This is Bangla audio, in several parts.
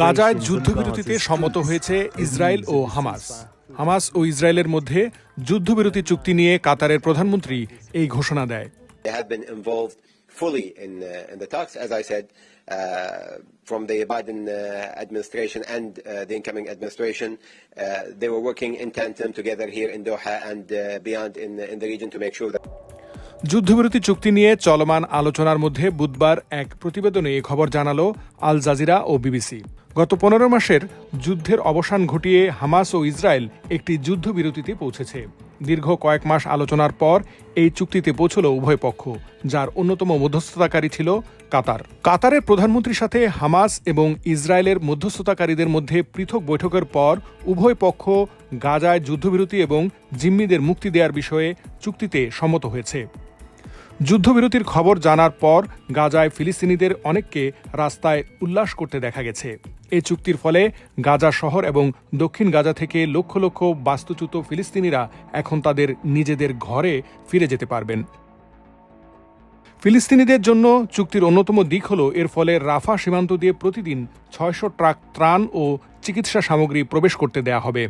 গাজায় যুদ্ধবিরতিতে সম্মত হয়েছে ইসরায়েল ও হামাস হামাস ও ইসরায়েলের মধ্যে যুদ্ধবিরতি চুক্তি নিয়ে কাতারের প্রধানমন্ত্রী এই ঘোষণা দেয় fully in, uh, in the talks, as I said, uh, from the Biden uh, administration and uh, the incoming administration. Uh, they were working in tandem together here in Doha and uh, beyond in, in the region to make sure that. যুদ্ধবিরতি চুক্তি নিয়ে চলমান আলোচনার মধ্যে বুধবার এক প্রতিবেদনে এ খবর জানালো আল জাজিরা ও বিবিসি। গত পনেরো মাসের যুদ্ধের অবসান ঘটিয়ে হামাস ও ইসরায়েল একটি যুদ্ধবিরতিতে পৌঁছেছে। দীর্ঘ কয়েক মাস আলোচনার পর এই চুক্তিতে পৌঁছল উভয় পক্ষ, যার অন্যতম মধ্যস্থতাকারী ছিল কাতার। কাতারের প্রধানমন্ত্রীর সাথে হামাস এবং ইসরায়েলের মধ্যস্থতাকারীদের মধ্যে পৃথক বৈঠকের পর উভয় পক্ষ গাজায় যুদ্ধবিরতি এবং জিম্মিদের মুক্তি দেওয়ার বিষয়ে চুক্তিতে সম্মত হয়েছে। যুদ্ধবিরতির খবর জানার পর গাজায় ফিলিস্তিনিদের অনেককে রাস্তায় উল্লাস করতে দেখা গেছে। এই চুক্তির ফলে গাজা শহর এবং দক্ষিণ গাজা থেকে লক্ষ লক্ষ বাস্তুচ্যুত ফিলিস্তিনিরা এখন তাদের নিজেদের ঘরে ফিরে যেতে পারবেন। ফিলিস্তিনিদের জন্য চুক্তির অন্যতম দিক হল, এর ফলে রাফা সীমান্ত দিয়ে প্রতিদিন ছয়শো ট্রাক ত্রাণ ও চিকিৎসা সামগ্রী প্রবেশ করতে দেয়া হবে।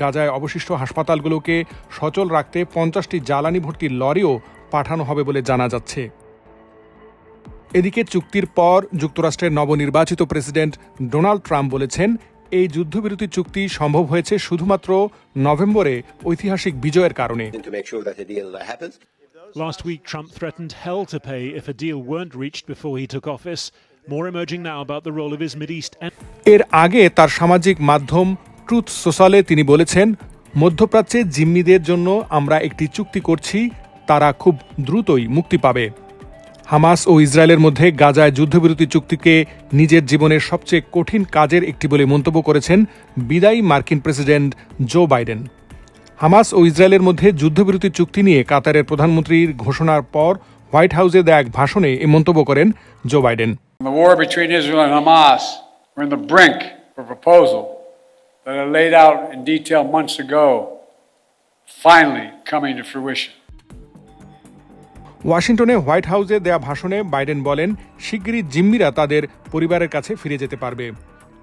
গাজায় অবশিষ্ট হাসপাতালগুলোকে সচল রাখতে পঞ্চাশটি জ্বালানি ভর্তি লরিও পাঠানো হবে বলে জানা যাচ্ছে এদিকে চুক্তির পর যুক্তরাষ্ট্রের নবনির্বাচিত প্রেসিডেন্ট ডোনাল্ড ট্রাম্প বলেছেন এই যুদ্ধবিরতি চুক্তি সম্ভব হয়েছে শুধুমাত্র নভেম্বরে ঐতিহাসিক বিজয়ের কারণে. Last week, Trump threatened hell to pay if a deal weren't reached before he took office. More emerging now about the role of his Mideast enemy. এর আগে তার সামাজিক মাধ্যম ট্রুথ সোশ্যালে তিনি বলেছেন মধ্যপ্রাচ্যে জিম্মিদের জন্য আমরা একটি চুক্তি করছি তারা খুব দ্রুতই মুক্তি পাবে। হামাস ও ইসরায়েলের মধ্যে গাজায় যুদ্ধবিরতি চুক্তিকে নিজের জীবনের সবচেয়ে কঠিন কাজের একটি বলে মন্তব্য করেছেন বিদায়ী মার্কিন প্রেসিডেন্ট জো বাইডেন। হামাস ও ইসরায়েলের মধ্যে যুদ্ধবিরতি চুক্তি নিয়ে কাতারের প্রধানমন্ত্রীর ঘোষণার পর হোয়াইট হাউসে দেয়া এক ভাষণে এ মন্তব্য করেন Joe Biden. That I laid out in detail months ago, finally coming to fruition. ওয়াশিংটনে হোয়াইট হাউসে দেয়া ভাষণে বাইডেন বলেন, শিগগিরই জিম্মিরা তাদের পরিবারের কাছে ফিরে যেতে পারবে।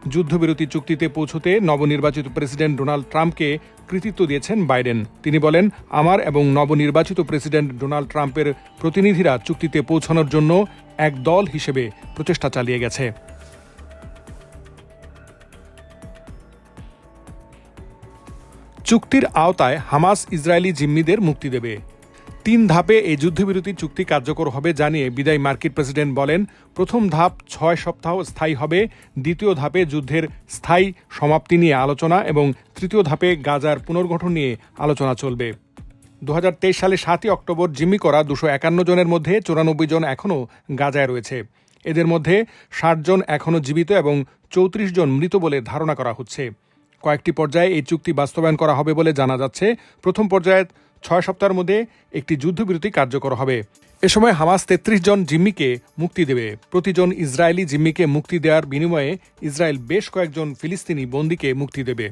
যুদ্ধবিরতি চুক্তিতে পৌঁছতে নবনির্বাচিত প্রেসিডেন্ট ডোনাল্ড ট্রাম্পকে কৃতিত্ব দিয়েছেন বাইডেন। তিনি বলেন, আমার এবং নবনির্বাচিত প্রেসিডেন্ট ডোনাল্ড ট্রাম্পের প্রতিনিধিরা চুক্তিতে পৌঁছানোর জন্য এক দল হিসেবে প্রচেষ্টা চালিয়ে গেছে। চুক্তির আওতায় হামাস ইসরায়েলি জিম্মিদের মুক্তি দেবে। তিন ধাপে এই যুদ্ধবিরতি চুক্তি কার্যকর হবে জানিয়ে বিদায়ী মার্কিন প্রেসিডেন্ট বলেন, প্রথম ধাপ ছয় সপ্তাহ স্থায়ী হবে, দ্বিতীয় ধাপে যুদ্ধের স্থায়ী সমাপ্তি নিয়ে আলোচনা এবং তৃতীয় ধাপে গাজার পুনর্গঠন নিয়ে আলোচনা চলবে। দু হাজার তেইশ সালে সাতই অক্টোবর জিম্মি করা দুশো একান্ন জনের মধ্যে চুরানব্বই জন এখনও গাজায় রয়েছে। এদের মধ্যে ষাট জন এখনও জীবিত এবং চৌত্রিশ জন মৃত বলে ধারণা করা হচ্ছে। কয়েকটি পর্যায়ে এই চুক্তি বাস্তবায়ন করা হবে বলে জানা যাচ্ছে। প্রথম পর্যায়ে ছয় সপ্তাহের মধ্যে একটি যুদ্ধবিরতি কার্যকর হবে। এ সময় হামাস তেত্রিশ জন জিম্মিকে মুক্তি দেবে। প্রতিজন ইসরায়েলি জিম্মিকে মুক্তি দেওয়ার বিনিময়ে ইসরায়েল বেশ কয়েকজন ফিলিস্তিনি বন্দীকে মুক্তি দেবে।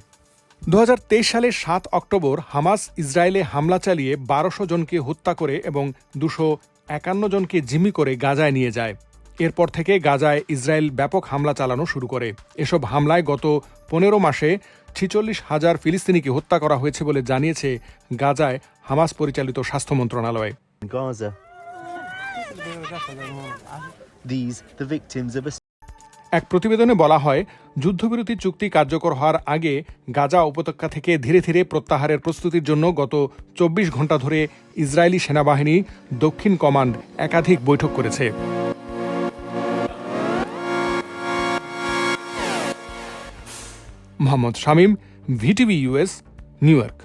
দু হাজার তেইশ সালের সাত অক্টোবর হামাস ইসরায়েলে হামলা চালিয়ে বারোশো জনকে হত্যা করে এবং দুশো একান্ন জনকে জিম্মি করে গাজায় নিয়ে যায়। এরপর থেকে গাজায় ইসরায়েল ব্যাপক হামলা চালানো শুরু করে। এসব হামলায় গত পনেরো মাসে ছিচল্লিশ হাজার ফিলিস্তিনিকে হত্যা করা হয়েছে বলে জানিয়েছে গাজায় হামাস পরিচালিত স্বাস্থ্য মন্ত্রণালয়। এক প্রতিবেদনে বলা হয় যুদ্ধবিরতি চুক্তি কার্যকর হওয়ার আগে গাজা উপত্যকা থেকে ধীরে ধীরে প্রত্যাহারের প্রস্তুতির জন্য গত চব্বিশ ঘণ্টা ধরে ইসরায়েলি সেনাবাহিনী দক্ষিণ কমান্ড একাধিক বৈঠক করেছে। Mohammad Shamim VTV US New York.